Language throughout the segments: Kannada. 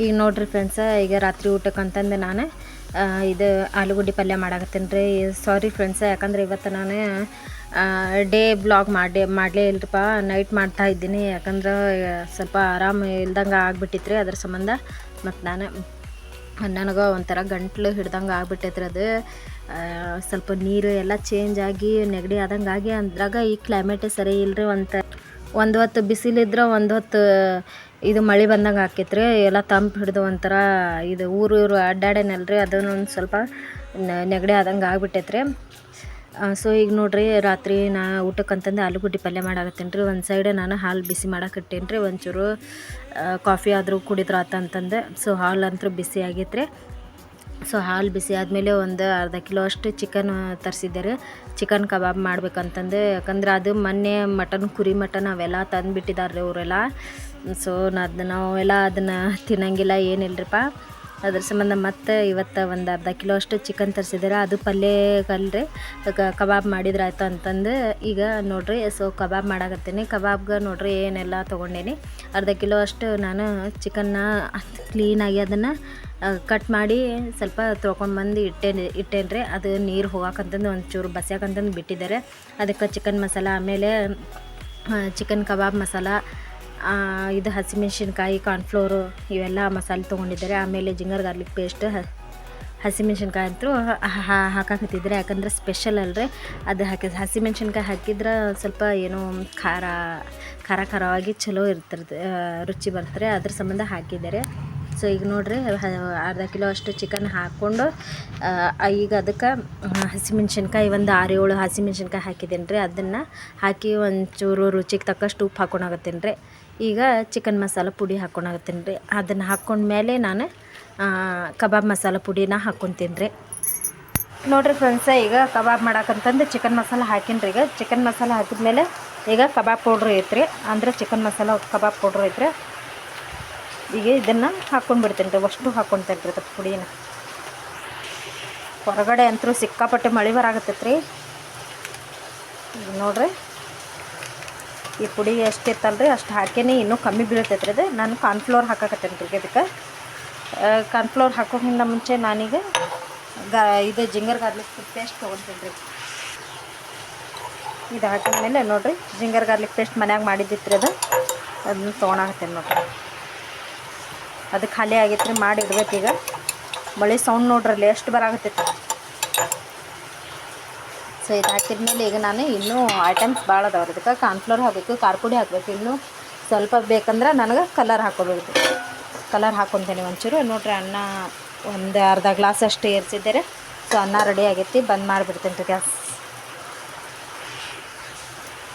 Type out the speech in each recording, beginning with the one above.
ಈಗ ನೋಡ್ರಿ ಫ್ರೆಂಡ್ಸ ಈಗ ರಾತ್ರಿ ಊಟಕ್ಕಂತಂದೆ ನಾನೇ ಇದು ಆಲೂಗಡ್ಡೆ ಪಲ್ಯ ಮಾಡಾಕತ್ತೀನಿ ರೀ. ಸಾರಿ ಫ್ರೆಂಡ್ಸ ಯಾಕಂದ್ರೆ ಇವತ್ತು ನಾನು ಡೇ ಬ್ಲಾಗ್ ಮಾಡಿ ಮಾಡಲೇ ಇಲ್ರಿಪ್ಪ ನೈಟ್ ಮಾಡ್ತಾ ಇದ್ದೀನಿ. ಯಾಕಂದ್ರೆ ಸ್ವಲ್ಪ ಆರಾಮ ಇಲ್ದಂಗೆ ಆಗ್ಬಿಟ್ಟಿತ್ತು ರೀ ಅದ್ರ ಸಂಬಂಧ. ಮತ್ತು ನಾನು, ನನಗೆ ಒಂಥರ ಗಂಟ್ಲು ಹಿಡ್ದಂಗೆ ಆಗ್ಬಿಟ್ಟೈತ್ರಿ ಅದು. ಸ್ವಲ್ಪ ನೀರು ಎಲ್ಲ ಚೇಂಜ್ ಆಗಿ ನೆಗಡಿ ಆದಂಗೆ ಆಗಿ, ಅಂದ್ರಾಗ ಈ ಕ್ಲೈಮೇಟೇ ಸರಿ ಇಲ್ಲರಿ ಒಂದು ಒಂದು ಹೊತ್ತು ಬಿಸಿಲಿದ್ರೆ ಒಂದು ಹೊತ್ತು ಇದು ಮಳೆ ಬಂದಂಗೆ ಆಕೈತ್ರಿ ಎಲ್ಲ ತಂಪು ಹಿಡಿದು ಒಂಥರ ಇದು ಊರು ಅಡ್ಡಾಡೇನಲ್ರಿ? ಅದನ್ನು ಒಂದು ಸ್ವಲ್ಪ ನೆಗಡಿ ಆದಂಗೆ ಆಗ್ಬಿಟ್ಟೈತ್ರಿ. ಸೊ ಈಗ ನೋಡಿರಿ ರಾತ್ರಿ ನಾ ಊಟಕ್ಕೆ ಅಂತಂದು ಆಲೂಗಡ್ಡೆ ಪಲ್ಯ ಮಾಡಾಕತ್ತೀನಿ ರೀ. ಒಂದು ಸೈಡ್ ನಾನು ಹಾಲು ಬಿಸಿ ಮಾಡಾಕಟ್ಟೇನಿ ರೀ. ಒಂಚೂರು ಕಾಫಿ ಆದರೂ ಕುಡಿದ್ರ ಆತ ಅಂತಂದು ಸೊ ಹಾಲು ಅಂತೂ ಬಿಸಿ ಆಗೈತ್ರಿ. ಸೊ ಹಾಲು ಬಿಸಿ ಆದಮೇಲೆ ಒಂದು ಅರ್ಧ ಕಿಲೋ ಅಷ್ಟು ಚಿಕನ್ ತರಿಸಿದ್ದಾರೆ. ಚಿಕನ್ ಕಬಾಬ್ ಮಾಡ್ಬೇಕಂತಂದು. ಯಾಕಂದ್ರೆ ಅದು ಮೊನ್ನೆ ಮಟನ್, ಕುರಿ ಮಟನ್ ಅವೆಲ್ಲ ತಂದುಬಿಟ್ಟಿದ್ದಾರೆ ಅವರೆಲ್ಲ. ಸೊ ಅದು ನಾವೆಲ್ಲ ಅದನ್ನು ತಿನ್ನಂಗಿಲ್ಲ ಏನಿಲ್ಲರಿಪ್ಪ ಅದ್ರ ಸಂಬಂಧ ಮತ್ತೆ ಇವತ್ತು ಒಂದು ಅರ್ಧ ಕಿಲೋ ಅಷ್ಟು ಚಿಕನ್ ತರಿಸಿದಾರೆ, ಅದು ಪಲ್ಯ ಕಲ್ರಿ ಕಬಾಬ್ ಮಾಡಿದ್ರೆ ಆಯ್ತು ಅಂತಂದು ಈಗ ನೋಡ್ರಿ ಸೊ ಕಬಾಬ್ ಮಾಡಾಕತ್ತೀನಿ. ಕಬಾಬ್ಗೆ ನೋಡ್ರಿ ಏನೆಲ್ಲ ತೊಗೊಂಡೇನಿ. ಅರ್ಧ ಕಿಲೋ ಅಷ್ಟು ನಾನು ಚಿಕನ್ನ ಕ್ಲೀನಾಗಿ ಅದನ್ನು ಕಟ್ ಮಾಡಿ ಸ್ವಲ್ಪ ತೊಳ್ಕೊಂಡು ಬಂದು ಇಟ್ಟೇನಿ, ಇಟ್ಟೇನ್ರಿ. ಅದು ನೀರು ಹೋಗಕ್ಕಂತಂದು ಒಂಚೂರು ಬಸ್ಯಾಕಂತಂದು ಬಿಟ್ಟಿದ್ದಾರೆ. ಅದಕ್ಕೆ ಚಿಕನ್ ಮಸಾಲ ಆಮೇಲೆ ಚಿಕನ್ ಕಬಾಬ್ ಮಸಾಲ ಇದು ಹಸಿಮೆಣ್ಸಿನ್ಕಾಯಿ ಕಾರ್ನ್ಫ್ಲೋರು ಇವೆಲ್ಲ ಮಸಾಲೆ ತೊಗೊಂಡಿದ್ದಾರೆ. ಆಮೇಲೆ ಜಿಂಗರ್ ಗಾರ್ಲಿಕ್ ಪೇಸ್ಟ್ ಹಸಿಮೆಣ್ಸಿನ್ಕಾಯಿ ಅಂತೂ ಹಾಕಾಕತ್ತಿದ್ರೆ ಯಾಕಂದ್ರೆ ಸ್ಪೆಷಲ್ ಅಲ್ರಿ. ಅದು ಹಾಕಿ, ಹಸಿಮೆಣ್ಸಿನ್ಕಾಯಿ ಹಾಕಿದ್ರೆ ಸ್ವಲ್ಪ ಏನೋ ಖಾರ ಖಾರ ಖಾರವಾಗಿ ಚಲೋ ಇರ್ತಿರ್ತ ರುಚಿ ಬರ್ತಾರೆ ಅದ್ರ ಸಂಬಂಧ ಹಾಕಿದ್ದಾರೆ. ಸೊ ಈಗ ನೋಡ್ರಿ ಅರ್ಧ ಕಿಲೋ ಅಷ್ಟು ಚಿಕನ್ ಹಾಕ್ಕೊಂಡು ಈಗ ಅದಕ್ಕೆ ಹಸಿಮೆಣ್ಸಿನ್ಕಾಯಿ, ಒಂದು ಆರು ಏಳು ಹಸಿಮೆಣ್ಸಿನ್ಕಾಯಿ ಹಾಕಿದ್ದೀನಿ ರೀ ಅದನ್ನು ಹಾಕಿ ಒಂಚೂರು ರುಚಿಗೆ ತಕ್ಕಷ್ಟು ಉಪ್ಪು ಹಾಕ್ಕೊಳಕತ್ತೀನಿ ರೀ ಈಗ ಚಿಕನ್ ಮಸಾಲ ಪುಡಿ ಹಾಕ್ಕೊಳಕತ್ತೀನಿ ರೀ ಅದನ್ನು ಹಾಕ್ಕೊಂಡ್ಮೇಲೆ ನಾನು ಕಬಾಬ್ ಮಸಾಲ ಪುಡಿನ ಹಾಕ್ಕೊತೀನಿ ರೀ ನೋಡಿರಿ ಫ್ರೆಂಡ್ಸ ಈಗ ಕಬಾಬ್ ಮಾಡಕ್ಕಂತಂದು ಚಿಕನ್ ಮಸಾಲ ರೀ ಈಗ ಚಿಕನ್ ಮಸಾಲ ಹಾಕಿದ್ಮೇಲೆ ಈಗ ಕಬಾಬ್ ಪೌಡ್ರ್ ಐತ್ರಿ. ಅಂದರೆ ಚಿಕನ್ ಮಸಾಲ, ಕಬಾಬ್ ಪೌಡ್ರ್ ಐತ್ರಿ. ಈಗ ಇದನ್ನು ಹಾಕ್ಕೊಂಡು ಬಿಡ್ತೀನಿ ರೀ ಅಷ್ಟು ಹಾಕ್ಕೊತೇನೆ ರೀ ಅದಕ್ಕೆ ಪುಡಿನ. ಹೊರಗಡೆ ಅಂತೂ ಸಿಕ್ಕಾಪಟ್ಟೆ ಮಳೆ ಬರಾಗತ್ತೈತೆ ರೀ ಈಗ ನೋಡ್ರಿ. ಈ ಪುಡಿ ಎಷ್ಟಿತ್ತಲ್ರಿ ಅಷ್ಟು ಹಾಕೇನೆ ಇನ್ನೂ ಕಮ್ಮಿ ಬೀಳ್ತೈತೆ ರೀ ಅದು ನಾನು ಕಾರ್ನ್ಫ್ಲೋರ್ ಹಾಕಕತ್ತೇನೆ ರೀ ಅದಕ್ಕೆ. ಕಾರ್ನ್ಫ್ಲೋರ್ ಹಾಕೋಕ್ಕಿಂತ ಮುಂಚೆ ನಾನೀಗ ಗ, ಇದು ಜಿಂಗರ್ ಗಾರ್ಲಿಕ್ ಪೇಸ್ಟ್ ತೊಗೊಳ್ತೀನಿ ರೀ ಇದು ಹಾಕಿದ ಮೇಲೆ ನೋಡಿರಿ, ಜಿಂಗರ್ ಗಾರ್ಲಿಕ್ ಪೇಸ್ಟ್ ಮನ್ಯಾಗ ಮಾಡಿದ್ದಿತ್ತು ರೀ ಅದು. ಅದನ್ನ ತೊಗೊಳಕತ್ತೇನೆ ನೋಡ್ರಿ. ಅದು ಖಾಲಿ ಆಗೈತೆ ರೀ ಮಾಡಿ ಇಡ್ಬೇಕೀಗ ಮಳೆ ಸೌಂಡ್ ನೋಡ್ರಲ್ಲಿ ಎಷ್ಟು ಬರಾಕತ್ತೈತಿ ಸೊ ಇದು ಹಾಕಿದ್ಮೇಲೆ ಈಗ ನಾನು ಇನ್ನೂ ಐಟಮ್ಸ್ ಭಾಳ ಅದಾವ್ರಿ ಅದಕ್ಕೆ ಕಾರ್ನ್ಫ್ಲೋರ್ ಹಾಕಬೇಕು ಖಾರ ಪುಡಿ ಹಾಕಬೇಕು. ಇನ್ನೂ ಸ್ವಲ್ಪ ಬೇಕಂದ್ರೆ ನನಗೆ ಕಲರ್ ಹಾಕೋಬೇಕು. ಕಲರ್ ಹಾಕ್ಕೊತೀನಿ ಒಂಚೂರು. ನೋಡ್ರಿ ಅನ್ನ ಒಂದು ಅರ್ಧ ಗ್ಲಾಸ್ ಅಷ್ಟು ಏರ್ಸಿದ್ದಾರೆ ಸೊ ಅನ್ನ ರೆಡಿ ಆಗೈತಿ. ಬಂದ್ ಮಾಡಿಬಿಡ್ತೀನಿ ರೀ ಗ್ಯಾಸ್.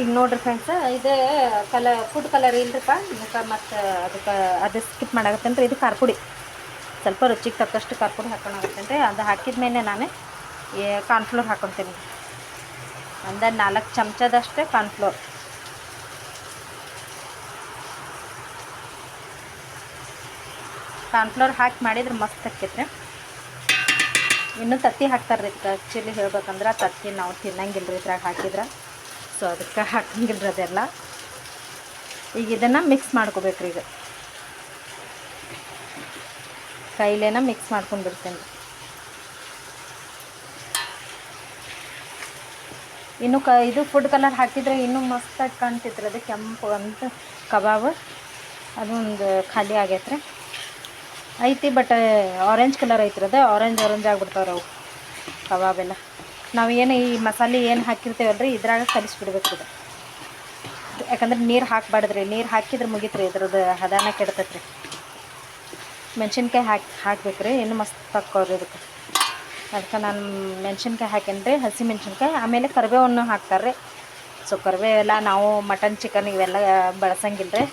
ಈಗ ನೋಡ್ರಿ ಫ್ರೆಂಡ್ಸ್ ಇದು ಕಲರ್ ಫುಡ್ ಕಲರ್ ಇಲ್ರಿಪ್ಪ ಇದಕ್ಕೆ ಮತ್ತು ಅದಕ್ಕೆ ಅದು ಸ್ಕಿಪ್ ಮಾಡಾಕತ್ತೇನೆ ರೀ ಇದು ಖಾರ ಪುಡಿ ಸ್ವಲ್ಪ ರುಚಿಗೆ ತಕ್ಕಷ್ಟು ಖಾರ ಪುಡಿ ಹಾಕ್ಕೊಳಕತ್ತೇನೆ ರೀ ಅದು ಹಾಕಿದ ಮೇಲೆ ನಾನು ಕಾರ್ನ್ಫ್ಲೋರ್ ಹಾಕೊತೀನಿ. ಅಂದರೆ ನಾಲ್ಕು ಚಮಚದಷ್ಟೇ ಕಾರ್ನ್ಫ್ಲೋರ್ ಕಾರ್ನ್ಫ್ಲೋರ್ ಹಾಕಿ ಮಾಡಿದ್ರೆ ಮಸ್ತ್ ಆಕೈತ್ರಿ. ಇನ್ನೂ ತತ್ತಿ ಹಾಕ್ತಾರೆ ರೀ ಆ್ಯಕ್ಚುಲಿ ಹೇಳ್ಬೇಕಂದ್ರೆ ತತ್ತಿ ನಾವು ತಿನ್ನಂಗಿಲ್ಲ ರೀ ಇದ್ರಾಗ ಹಾಕಿದ್ರೆ. ಸೊ ಅದಕ್ಕೆ ಹಾಕಂಗಿಲ್ಲ ಅದೆಲ್ಲ ಈಗ ಇದನ್ನು ಮಿಕ್ಸ್ ಮಾಡ್ಕೋಬೇಕ್ರಿ ಈಗ. ಕೈಲೇನ ಮಿಕ್ಸ್ ಮಾಡ್ಕೊಂಡ್ಬಿಡ್ತೀನಿ. ಇನ್ನು ಕ ಇದು ಫುಡ್ ಕಲರ್ ಹಾಕಿದರೆ ಇನ್ನೂ ಮಸ್ತಾಗಿ ಕಾಣ್ತಿದ್ರೆ ಅದು ಕೆಂಪು ಅಂತ ಕಬಾಬ್. ಅದೊಂದು ಖಾಲಿ ಆಗೈತೆ ರೀ ಐತಿ ಬಟ್ ಆರೆಂಜ್ ಕಲರ್ ಐತ್ರಿ ಅದು. ಆರೆಂಜ್ ಆರೆಂಜ್ ಆಗ್ಬಿಡ್ತಾವ್ರಿ ಅವು. ಕಬಾಬ್ ಎಲ್ಲ ನಾವು ಏನು ಈ ಮಸಾಲೆ ಏನು ಹಾಕಿರ್ತೇವಲ್ರಿ, ಇದ್ರಾಗ ಕಲಿಸ್ಬಿಡ್ಬೇಕು ಇದು. ಯಾಕಂದ್ರೆ ನೀರು ಹಾಕ್ಬಾರ್ದ್ರಿ, ನೀರು ಹಾಕಿದ್ರೆ ಮುಗೀತ್ರಿ ಇದ್ರದ್ದು ಹದಾನ ಕೆಡ್ತೈತ್ರಿ. ಮೆಣಸಿನ್ಕಾಯಿ ಹಾಕಿ, ಹಾಕ್ಬೇಕ್ರಿ, ಇನ್ನು ಮಸ್ತ್ ಹಾಕೋರು ಇದಕ್ಕೆ. ಅದಕ್ಕೆ ನಾನು ಮೆಣಸಿನ್ಕಾಯಿ ಹಾಕೇನಿ ರೀ ಹಸಿ ಮೆಣಸಿನ್ಕಾಯಿ, ಆಮೇಲೆ ಕರಿಬೇವನ್ನು ಹಾಕ್ತಾರೆ ರೀ ಸೊ ಕರಿಬೇವೆಲ್ಲ ನಾವು ಮಟನ್ ಚಿಕನ್ ಇವೆಲ್ಲ ಬಳಸಂಗಿಲ್ಲ ರೀ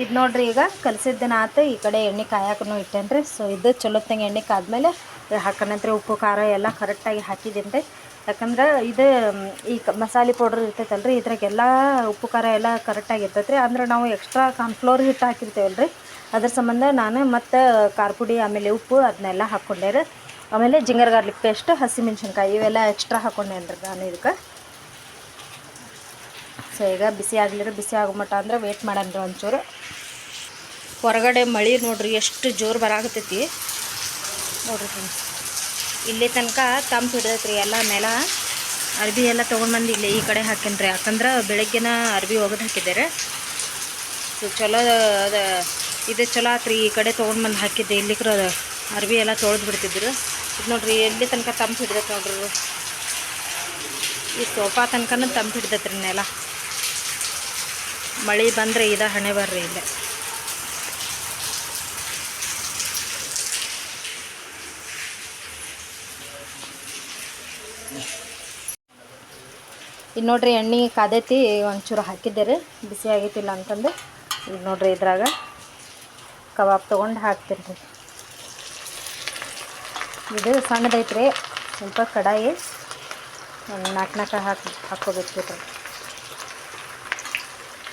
ಇದು ನೋಡ್ರಿ ಈಗ ಕಲಸಿದ್ದನ ಆತು ಈ ಕಡೆ ಎಣ್ಣೆ ಕಾಯಕ್ಕೂ ಇಟ್ಟೇನ್ರಿ. ಸೊ ಇದು ಚಲೋತ್ತಂಗೆ ಎಣ್ಣೆ ಕಾದ್ಮೇಲೆ ಹಾಕೋಣಂತ್ರಿ ಉಪ್ಪು, ಖಾರ ಎಲ್ಲ ಕರೆಕ್ಟಾಗಿ ಹಾಕಿದ್ದೀನಿ ರೀ ಯಾಕಂದ್ರೆ ಇದು ಈ ಮಸಾಲೆ ಪೌಡ್ರ್ ಇರ್ತೈತಲ್ರಿ, ಇದ್ರಾಗೆಲ್ಲ ಉಪ್ಪು, ಖಾರ ಎಲ್ಲ ಕರೆಕ್ಟಾಗಿ ಇರ್ತೈತೆ ರೀ ಅಂದ್ರೆ ನಾವು ಎಕ್ಸ್ಟ್ರಾ ಕಾರ್ನ್ಫ್ಲೋರ್ ಹಿಟ್ಟು ಹಾಕಿರ್ತೇವಲ್ಲ ರೀ ಅದ್ರ ಸಂಬಂಧ ನಾನು ಮತ್ತು ಖಾರ ಪುಡಿ ಆಮೇಲೆ ಉಪ್ಪು ಅದನ್ನೆಲ್ಲ ಹಾಕ್ಕೊಂಡೆ ಆಮೇಲೆ ಜಿಂಗರ್, ಗಾರ್ಲಿಕ್ ಪೇಸ್ಟ್ ಹಸಿಮೆಣ್ಸಿನ್ಕಾಯಿ ಇವೆಲ್ಲ ಎಕ್ಸ್ಟ್ರಾ ಹಾಕ್ಕೊಂಡೆನ್ರಿ ನಾನು ಇದಕ್ಕೆ. ಈಗ ಬಿಸಿ ಆಗಲಿರಿ ಬಿಸಿ ಆಗೋ ಮಟ್ಟ ಅಂದ್ರೆ ವೇಟ್ ಮಾಡಂದ್ರೆ ಒಂಚೂರು. ಹೊರಗಡೆ ಮಳೆ ನೋಡ್ರಿ, ಎಷ್ಟು ಜೋರು ಬರಾಕತ್ತೈತಿ. ನೋಡ್ರಿ ಫ್ರೆಂಡ್ಸ್ ಇಲ್ಲಿ ತನಕ ತಂಪು ಹಿಡ್ದೈತ್ರಿ ಎಲ್ಲ ನೆಲ. ಅರ್ಬಿ ಎಲ್ಲ ತೊಗೊಂಡ್ಬಂದು ಇಲ್ಲಿ ಈ ಕಡೆ ಹಾಕಿನ್ರಿ. ಯಾಕಂದ್ರೆ ಬೆಳಗ್ಗೆನ ಅರ್ಬಿ ಒಗೆದು ಹಾಕಿದ್ದಾರೆ. ಸೊ ಚಲೋ ಅದ ಇದು ಚಲೋ ಆತ್ರಿ. ಈ ಕಡೆ ತೊಗೊಂಡ್ಬಂದು ಹಾಕಿದ್ದೆ. ಇಲ್ಲಿಕ್ರ ಅರ್ಬಿ ಎಲ್ಲ ತೊಳೆದು ಬಿಡ್ತಿದ್ರು. ಇದು ನೋಡ್ರಿ, ಎಲ್ಲಿ ತನಕ ತಂಪು ಹಿಡ್ದೈತೆ ನೋಡ್ರಿ. ಈ ಸೋಫಾ ತನಕನೂ ತಂಪು ಹಿಡ್ದೈತ್ರಿ ನೆಲ. ಮಳೆ ಬಂದರೆ ಇದ ಹಣೆ ಬರ್ರಿ ಇಲ್ಲೇ. ಇದು ನೋಡ್ರಿ ಎಣ್ಣೆ ಕಾದೈತಿ, ಒಂಚೂರು ಹಾಕಿದ್ದೆ ರೀ ಬಿಸಿ ಆಗೈತಿಲ್ಲ ಅಂತಂದು. ಈಗ ನೋಡ್ರಿ ಇದ್ರಾಗ ಕಬಾಬ್ ತೊಗೊಂಡು ಹಾಕ್ತೀನಿ ಇದು ಸಣ್ಣದೈತ್ರಿ, ಸ್ವಲ್ಪ ಕಡಾಯಿ ನಾಲ್ಕು ನಾಲ್ಕು ಹಾಕಿ ಹಾಕ್ಕೋಬೇಕು ರೀ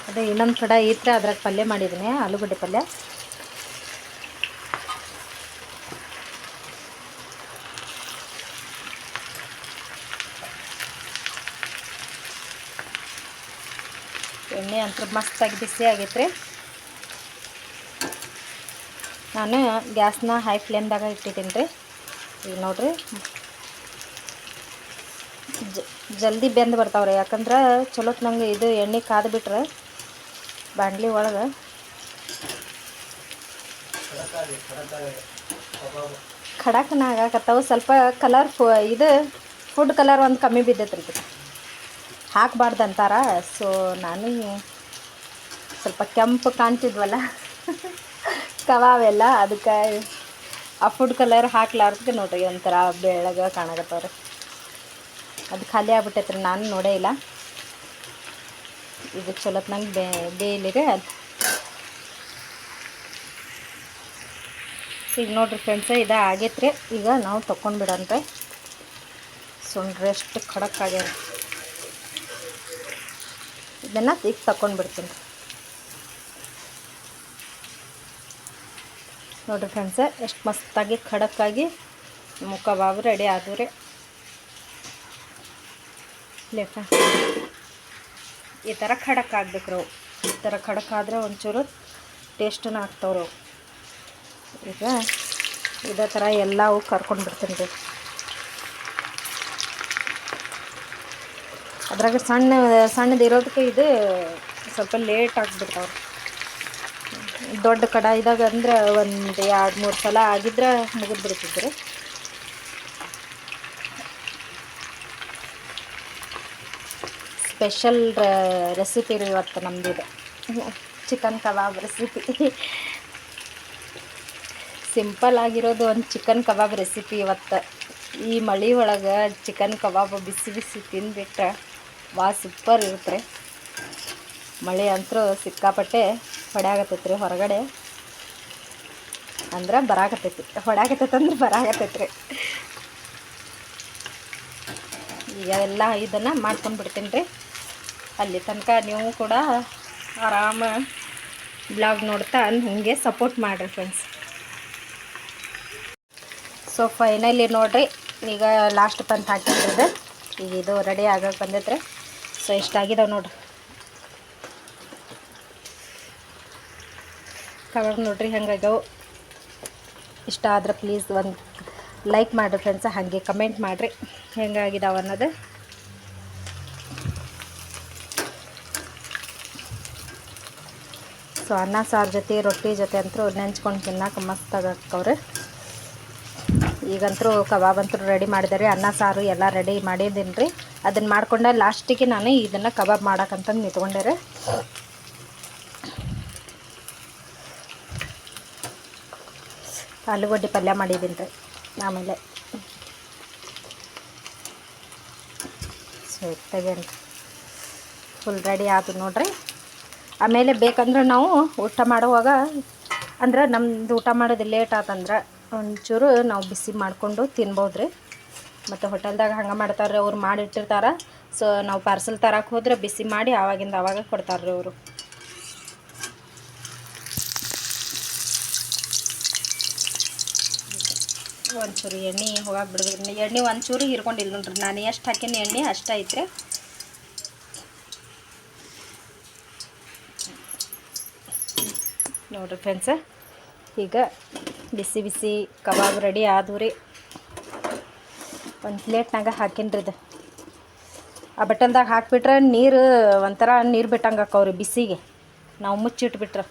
ಅದೇ ಇನ್ನೊಂದು ಕಡೆ ಇದ್ರೆ ಅದ್ರಾಗ ಪಲ್ಯ ಮಾಡಿದ್ದೀನಿ ಆಲೂಗಡ್ಡೆ ಪಲ್ಯ. ಎಣ್ಣೆ ಅಂತೂ ಮಸ್ತಾಗಿ ಬಿಸಿ ಆಗೈತ್ರಿ. ನಾನು ಗ್ಯಾಸ್ನ ಹೈ ಫ್ಲೇಮ್ದಾಗ ಇಟ್ಟಿದ್ದೀನಿ ರೀ. ಈಗ ನೋಡ್ರಿ. ಜಲ್ದಿ ಬೆಂದು ಬರ್ತಾವ್ರಿ, ಯಾಕಂದ್ರೆ ಚಲೋತ್ ನಂಗೆ ಇದು ಎಣ್ಣೆ ಕಾದು ಬಾಣಲಿ ಒಳಗೆ. ಖಡಕ್ನ ಆಗಾಕತ್ತಾವ ಸ್ವಲ್ಪ ಕಲರ್ ಫು, ಇದು ಫುಡ್ ಕಲರ್ ಒಂದು ಕಮ್ಮಿ ಬಿದ್ದೈತ್ರಿ ಹಾಕಬಾರ್ದು ಅಂತಾರ ಸೊ ನಾನು ಸ್ವಲ್ಪ ಕೆಂಪು ಕಾಣ್ತಿದ್ವಲ್ಲ. ಕವಾವೆಲ್ಲ ಅದಕ್ಕೆ ಆ ಫುಡ್ ಕಲರ್ ಹಾಕ್ಲಾರ್ದಕ್ಕೆ ನೋಡ್ರಿ ಒಂಥರ ಬೆಳಗ್ಗೆ ಕಾಣಕತ್ತವ್ರಿ. ಅದು ಖಾಲಿ ಆಗ್ಬಿಟ್ಟೈತ್ರಿ. ನಾನು ನೋಡೇ ಇಲ್ಲ. ಇದು ಚಲೋತ್ನಂಗೆ ಬೇ ಬೇಯಲಿರಿ ಅದು. ಈಗ ನೋಡ್ರಿ ಫ್ರೆಂಡ್ಸ ಇದು ಆಗೈತ್ರಿ. ಈಗ ನಾವು ತೊಗೊಂಡ್ಬಿಡನ್ರಿ ಸುಂಡ್ರಿ ಎಷ್ಟು ಖಡಕ್ ಆಗ್ಯಾರ ಇದನ್ನು ಈಗ ತಗೊಂಡ್ಬಿಡ್ತೀನಿ ನೋಡಿರಿ ಫ್ರೆಂಡ್ಸ ಎಷ್ಟು ಮಸ್ತಾಗಿ ಖಡಕ್ಕಾಗಿ ಮುಖ ಬಾಬು ರೆಡಿ ಆದವು ರೀ. ಲೇಟ ಈ ಥರ ಖಡಕ್ ಆಗ್ಬೇಕು ಅವು ಈ ಥರ ಖಡಕ್ ಆದರೆ ಒಂಚೂರು ಟೇಸ್ಟನ್ನು ಅವು ಈಗ ಇದೇ ಥರ ಎಲ್ಲವೂ ಕರ್ಕೊಂಡು ಬಿಡ್ತೀನಿ ರೀ. ಅದ್ರಾಗ ಸಣ್ಣ, ಸಣ್ಣದು ಇರೋದಕ್ಕೆ ಇದು ಸ್ವಲ್ಪ ಲೇಟ್ ಆಗಿಬಿಡ್ತಾವ್ರು ದೊಡ್ಡ ಕಡಾಯಿದಾಗ ಅಂದ್ರೆ ಒಂದು ಎರಡು ಮೂರು ಸಲ ಆಗಿದ್ರೆ ಮುಗಿದು ಸ್ಪೆಷಲ್ ರೆಸಿಪಿ ರೀ ಇವತ್ತು ನಮ್ಮದಿದೆ ಚಿಕನ್ ಕಬಾಬ್ ರೆಸಿಪಿ ಸಿಂಪಲ್ ಆಗಿರೋದು ಒಂದು ಚಿಕನ್ ಕಬಾಬ್ ರೆಸಿಪಿ ಇವತ್ತು. ಈ ಮಳೆ ಒಳಗೆ ಚಿಕನ್ ಕಬಾಬ್ ಬಿಸಿ ಬಿಸಿ ತಿಂದುಬಿಟ್ರೆ ವಾ ಸೂಪರ್ ಇರುತ್ತೆ ರೀ. ಮಳೆ ಅಂತೂ ಸಿಕ್ಕಾಪಟ್ಟೆ ಹೊಡ್ಯಾಗತ್ತೈತೆ ರೀ ಹೊರಗಡೆ. ಅಂದ್ರೆ ಬರಾಕತ್ತೈತಿ. ಹೊಡೆಯಾಗತ್ತೈತೆ ಅಂದ್ರೆ ಬರಾಕತ್ತೈತೆ ರೀ ಈಗ ಎಲ್ಲ ಇದನ್ನು ಮಾಡ್ಕೊಂಡು ಬಿಡ್ತೀನಿ ರೀ. ಅಲ್ಲಿ ತನಕ ನೀವು ಕೂಡ ಆರಾಮ ಬ್ಲಾಗ್ ನೋಡ್ತಾ ಹಂಗೆ ಸಪೋರ್ಟ್ ಮಾಡಿರಿ ಫ್ರೆಂಡ್ಸ್ ಸೊ ಫೈನಲಿ ನೋಡಿರಿ, ಈಗ ಲಾಸ್ಟ್ ಪಂತ್ ಹಾಕಿರೋದು ಈಗ ಇದು ರೆಡಿ ಆಗಕ್ಕೆ ಬಂದೈತ್ರಿ. ಸೊ ಇಷ್ಟಾಗಿದಾವೆ ನೋಡ್ರಿ? ಕಬಾಬ್ ನೋಡ್ರಿ ಹೆಂಗಾಗ್ಯಾವು ಇಷ್ಟ ಆದ್ರೆ ಪ್ಲೀಸ್ ಒಂದು ಲೈಕ್ ಮಾಡಿರಿ ಫ್ರೆಂಡ್ಸ್ ಹಾಗೆ ಕಮೆಂಟ್ ಮಾಡಿರಿ. ಹೆಂಗಾಗಿದಾವೆ ಅನ್ನೋದು. ಸೊ ಅನ್ನ, ಸಾರು ಜೊತೆ, ರೊಟ್ಟಿ ಜೊತೆ ಅಂತೂ ನೆಂಚ್ಕೊಂಡು ತಿನ್ನಕ್ಕೆ ಮಸ್ತ್ ಹಾಕವ್ರೆ ಈಗಂತೂ ಕಬಾಬ್ ಅಂತೂ ರೆಡಿ ಮಾಡಿದ್ದಾರೆ. ಅನ್ನ, ಸಾರು ಎಲ್ಲ ರೆಡಿ ಮಾಡಿದ್ದೀನಿ ರೀ ಅದನ್ನು ಮಾಡಿಕೊಂಡೆ ಲಾಸ್ಟಿಗೆ ನಾನು ಇದನ್ನು ಕಬಾಬ್ ಮಾಡಕ್ಕಂತಂದು ನಿಂತ್ಕೊಂಡೆ ರೀ ಆಲೂಗಡ್ಡೆ ಪಲ್ಯ ಮಾಡಿದ್ದೀನಿ ರೀ ಆಮೇಲೆ. ಸೊ ತೆಗೇನು ಫುಲ್ ರೆಡಿ ಆಯ್ತು ನೋಡ್ರಿ ಆಮೇಲೆ ಬೇಕಂದ್ರೆ ನಾವು ಊಟ ಮಾಡುವಾಗ, ಅಂದ್ರೆ ನಮ್ದು ಊಟ ಮಾಡೋದು ಲೇಟ್ ಆತಂದ್ರೆ ಒಂಚೂರು ನಾವು ಬಿಸಿ ಮಾಡಿಕೊಂಡು ತಿನ್ಬೋದು ರೀ ಮತ್ತು ಹೋಟೆಲ್ದಾಗ ಹಂಗೆ ಮಾಡ್ತಾರೆ ಅವ್ರು ಮಾಡಿಟ್ಟಿರ್ತಾರೆ. ಸೊ ನಾವು ಪಾರ್ಸಲ್ ತರಕ್ಕೆ ಹೋದ್ರೆ ಬಿಸಿ ಮಾಡಿ ಆವಾಗಿಂದ ಆವಾಗ ಕೊಡ್ತಾರೆ ರೀ ಅವರು. ಒಂಚೂರು ಎಣ್ಣೆ ಹೋಗಾಕ್ಬಿಡ್ದು ಎಣ್ಣೆ ಒಂಚೂರು ಹಿರ್ಕೊಂಡಿಲ್ಲ ನೋಡ್ರಿ. ನಾನು ಎಷ್ಟು ಹಾಕಿನ ಎಣ್ಣೆ ಅಷ್ಟು ಐತ್ರಿ. ನೋಡ್ರಿ ಫ್ರೆಂಡ್ಸ ಈಗ ಬಿಸಿ ಬಿಸಿ ಕಬಾಬ್ ರೆಡಿ ಆದವು ರೀ. ಒಂದು ಪ್ಲೇಟ್ನಾಗ ಹಾಕಿನ್ರಿ ಇದು. ಆ ಬಟನ್ದಾಗ ಹಾಕಿಬಿಟ್ರೆ ನೀರು ಒಂಥರ ನೀರು ಬಿಟ್ಟಂಗೆ ಹಾಕವ್ರಿ ಬಿಸಿಗೆ. ನಾವು ಮುಚ್ಚಿಟ್ಬಿಟ್ರೆ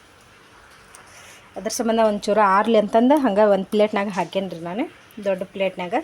ಅದ್ರ ಸಂಬಂಧ ಒಂಚೂರು ಆರ್ಲಿ ಅಂತಂದು ಹಂಗೆ ಒಂದು ಪ್ಲೇಟ್ನಾಗ ಹಾಕೇನ್ರಿ ನಾನು. ದೊಡ್ಡ ಪ್ಲೇಟ್ನಾಗ